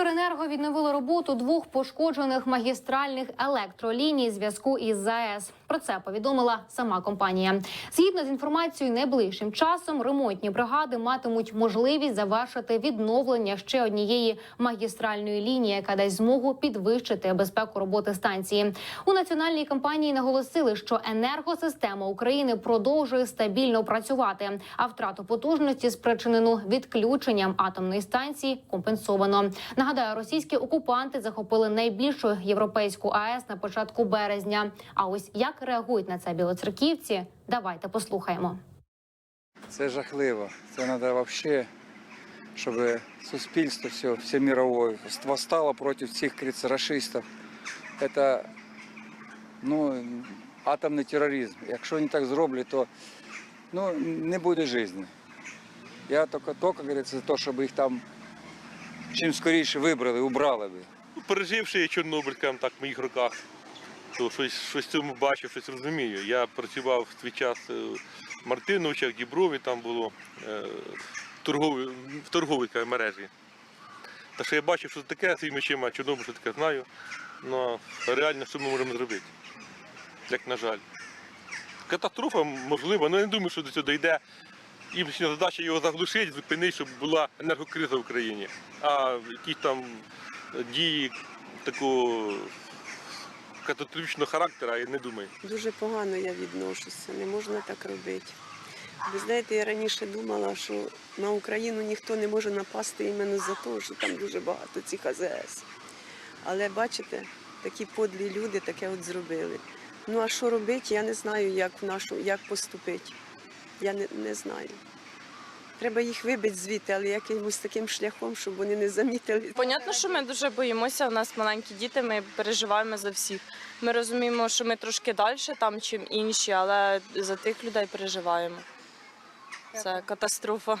Укренерго відновило роботу двох пошкоджених магістральних електроліній зв'язку із ЗАЕС. Про це повідомила сама компанія. Згідно з інформацією, найближчим часом ремонтні бригади матимуть можливість завершити відновлення ще однієї магістральної лінії, яка дасть змогу підвищити безпеку роботи станції. У національній компанії наголосили, що енергосистема України продовжує стабільно працювати, а втрату потужності, спричинену відключенням атомної станції, компенсовано. Нагадаю, російські окупанти захопили найбільшу європейську АЕС на початку березня. А ось як реагують на це білоцерківці? Давайте послухаємо. Це жахливо. Це треба взагалі, щоб суспільство все, все мировое восстало проти цих расистів. Це ну, атомний тероризм. Якщо вони так зроблять, то ну, не буде життя. Я тільки, тільки говориться, за те, щоб їх там чим скоріше вибрали, убрали би. Ну, переживши Чорнобиль, так, в моїх роках, то щось, щось в цьому бачив, щось розумію. Я працював в свій час е, в Мартиновичах, Діброві, там було е, в торговій, в мережі. Та що я бачив, що це таке своїми очима, Чорнобиль, що таке знаю. Ну, реально, що ми можемо зробити? Як на жаль. Катастрофа можлива, але я не думаю, що до цього дійде. І задача його заглушити, зупинити, щоб була енергокриза в Україні. А якісь там дії такого катастрофічного характеру, я не думаю. Дуже погано я відношуся, не можна так робити. Ви знаєте, я раніше думала, що на Україну ніхто не може напасти іменно за те, що там дуже багато цих АЗС. Але бачите, такі подлі люди таке от зробили. Ну а що робити, я не знаю, як в нашу, як поступити. Я не, не знаю. Треба їх вибити звідти, але якимось таким шляхом, щоб вони не замітили. Понятно, що ми дуже боїмося. У нас маленькі діти, ми переживаємо за всіх. Ми розуміємо, що ми трошки далі там, чим інші, але за тих людей переживаємо. Це катастрофа.